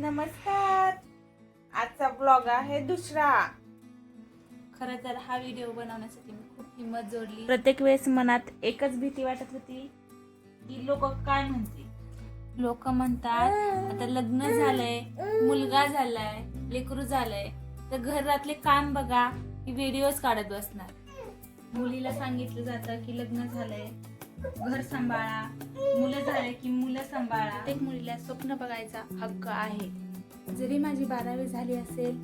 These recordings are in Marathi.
नमस्कार. आजचा ब्लॉग आहे दुसरा. खरं तर हा व्हिडिओ बनवण्यासाठी मी खूप हिंमत जोडली. प्रत्येक वेळेस मनात एकच भीती वाटत होती की लोक काय म्हणतील. लोक म्हणतात आता लग्न झालंय मुलगा झालाय लेकरू झालंय तर घरातले काम बघा की व्हिडिओज काढत बसणार. मुलीला सांगितलं जातं की लग्न झालंय घर सांभाळा मुलं झाले की मुलं सांभाळा. प्रत्येक मुलीला स्वप्न बघायचा हक्क आहे. जरी माझी बारावी झाली असेल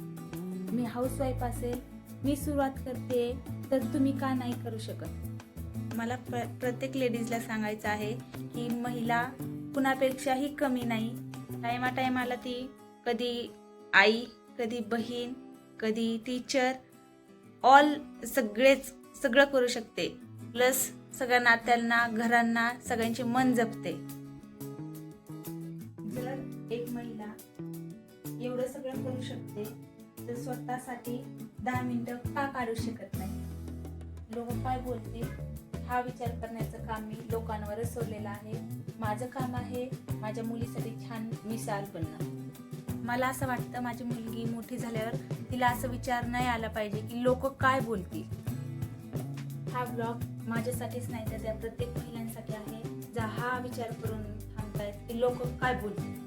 मी हाऊसवाईफ असेल मी सुरुवात करते तर तुम्ही का नाही करू शकत? मला प्र प्रत्येक लेडीजला सांगायचं आहे की महिला कुणापेक्षाही कमी नाही. टायमा टायमाला ती कधी आई कधी बहीण कधी टीचर ऑल सगळेच सगळं करू शकते. प्लस सगळ्या नात्यांना घरांना सगळ्यांचे मन जपते. जर एक महिला एवढं सगळं करू शकते तर स्वतःसाठी दहा मिनिटं का काढू शकत नाही? लोक काय बोलतील? हा विचार करण्याचं काम मी लोकांवरच सोडलेलं आहे. माझं काम आहे माझ्या मुलीसाठी छान मिसाल बनणं. मला असं वाटतं माझी मुलगी मोठी झाल्यावर तिला असं विचार नाही आला पाहिजे की लोक काय बोलतील. हा ब्लॉग माझ्यासाठीच नाही तर त्या प्रत्येक महिलांसाठी आहे. ज्या हा विचार करून थांबतायत की लोक काय बोलतील.